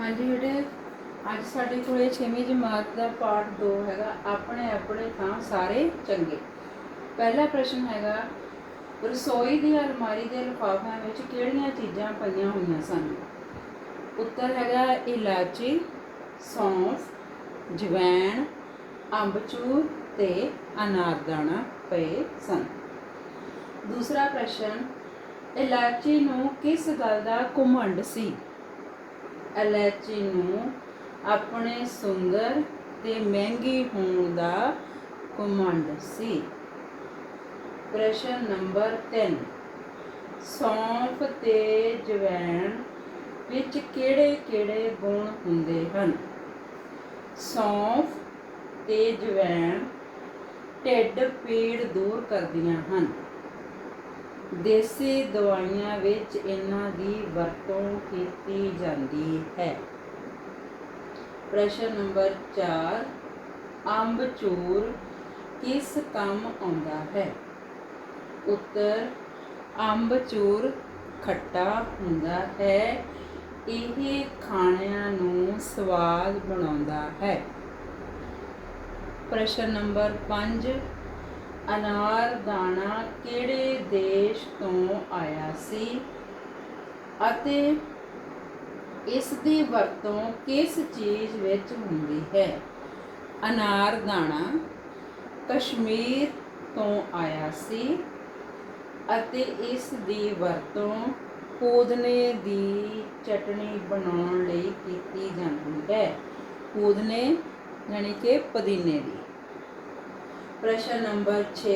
ਹਾਂਜੀ ਬੇਟੇ ਅੱਜ ਸਾਡੇ ਕੋਲੇ 6ਵੀਂ ਜਮਾਤ ਦਾ ਪਾਠ 2 ਹੈਗਾ, ਆਪਣੇ ਆਪਣੇ ਥਾਂ ਸਾਰੇ ਚੰਗੇ। ਪਹਿਲਾ ਪ੍ਰਸ਼ਨ ਹੈਗਾ, ਰਸੋਈ ਦੀ ਅਲਮਾਰੀ ਦੇ ਲਿਫਾਫਿਆਂ ਵਿੱਚ ਕਿਹੜੀਆਂ ਚੀਜ਼ਾਂ ਪਈਆਂ ਹੋਈਆਂ ਸਨ? ਉੱਤਰ ਹੈਗਾ, ਇਲਾਚੀ, ਸੌਂਫ, ਜਵੈਣ, ਅੰਬਚੂਰ ਤੇ ਅਨਾਰਦਾਣਾ ਪਏ ਸਨ। ਦੂਸਰਾ ਪ੍ਰਸ਼ਨ, ਇਲਾਚੀ ਨੂੰ ਕਿਸ ਗੱਲ ਦਾ ਘੁਮੰਡ ਸੀ? ਇਲਾਇਚੀ ਨੂੰ ਆਪਣੇ ਸੁੰਦਰ ਤੇ ਮਹਿੰਗੀ ਹੋਣ ਦਾ ਘਮੰਡ ਸੀ। ਪ੍ਰਸ਼ਨ ਨੰਬਰ 3 ਸੌਂਫ ਤੇ ਜਵੈਣ ਵਿੱਚ ਕਿਹੜੇ-ਕਿਹੜੇ ਗੁਣ ਹੁੰਦੇ ਹਨ? ਸੌਂਫ ਤੇ ਜਵੈਣ ਢਿੱਡ ਪੀੜ ਦੂਰ ਕਰਦੀਆਂ ਹਨ। ਦੇਸੀ ਦਵਾਈਆਂ ਵਿੱਚ ਇਹਨਾਂ ਦੀ ਵਰਤੋਂ ਕੀਤੀ ਜਾਂਦੀ ਹੈ। ਪ੍ਰਸ਼ਨ ਨੰਬਰ 4 ਅੰਬ ਚੂਰ ਕਿਸ ਕੰਮ ਆਉਂਦਾ ਹੈ? ਉੱਤਰ, ਅੰਬ ਚੂਰ ਖੱਟਾ ਹੁੰਦਾ ਹੈ। ਇਹ ਖਾਣਿਆਂ ਨੂੰ ਸਵਾਦ ਬਣਾਉਂਦਾ ਹੈ। ਪ੍ਰਸ਼ਨ ਨੰਬਰ 5 ਅਨਾਰ ਦਾਣਾ ਕਿਹੜੇ ਦੇਸ਼ ਤੋਂ ਆਇਆ ਸੀ? ਅਤੇ ਇਸ ਦੀ ਵਰਤੋਂ ਕਿਸ ਚੀਜ਼ ਵਿੱਚ ਹੁੰਦੀ ਹੈ? ਅਨਾਰ ਦਾਣਾ ਕਸ਼ਮੀਰ ਤੋਂ ਆਇਆ ਸੀ ਅਤੇ ਇਸ ਦੀ ਵਰਤੋਂ ਪੂਦਨੇ ਦੀ ਚਟਣੀ ਬਣਾਉਣ ਲਈ ਕੀਤੀ ਜਾਂਦੀ ਹੈ। ਪੂਦਨੇ, ਯਾਨੀ ਕਿ ਪੁਦੀਨੇ ਦੀ। ਪ੍ਰਸ਼ਨ ਨੰਬਰ 6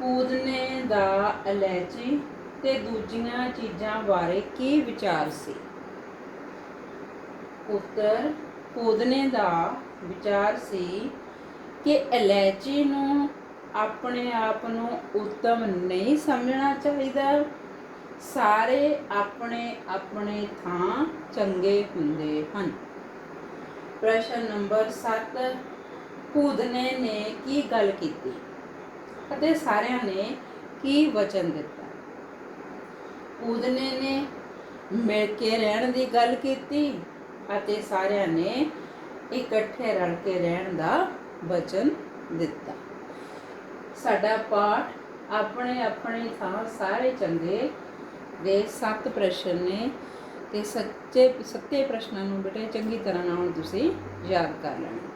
ਪੂਦਨੇ ਦਾ ਇਲਾਇਚੀ ਤੇ ਦੂਜੀਆਂ ਚੀਜ਼ਾਂ ਬਾਰੇ ਕੀ ਵਿਚਾਰ ਸੀ? ਉੱਤਰ ਪੂਦਨੇ ਦਾ ਵਿਚਾਰ ਸੀ ਕਿ ਇਲਾਇਚੀ ਨੂੰ ਆਪਣੇ ਆਪ ਨੂੰ ਉੱਤਮ ਨਹੀਂ ਸਮਝਣਾ ਚਾਹੀਦਾ। ਸਾਰੇ ਆਪਣੇ ਆਪਣੇ ਥਾਂ ਚੰਗੇ ਹੁੰਦੇ ਹਨ। ਪ੍ਰਸ਼ਨ ਨੰਬਰ 7 ਪੂਦਨੇ ਨੇ ਕੀ ਗੱਲ ਕੀਤੀ? ਅਤੇ ਸਾਰਿਆਂ ਨੇ ਕੀ ਵਚਨ ਦਿੱਤਾ? ਪੂਦਨੇ ਨੇ ਮਿਲ ਕੇ ਰਹਿਣ ਦੀ ਗੱਲ ਕੀਤੀ ਅਤੇ ਸਾਰਿਆਂ ਨੇ ਇਕੱਠੇ ਰਲ ਕੇ ਰਹਿਣ ਦਾ ਵਚਨ ਦਿੱਤਾ। ਸਾਡਾ ਪਾਠ ਆਪਣੇ ਆਪਣੇ ਥਾਂ ਸਾਰੇ ਚੰਗੇ ਦੇ ਸੱਤ ਪ੍ਰਸ਼ਨ ਨੇ ਤੇ ਸੱਚੇ, ਸੱਤੇ ਪ੍ਰਸ਼ਨਾਂ ਨੂੰ ਬੇਟੇ ਚੰਗੀ ਤਰ੍ਹਾਂ ਨਾਲ ਤੁਸੀਂ ਯਾਦ ਕਰ ਲੈਣਾ।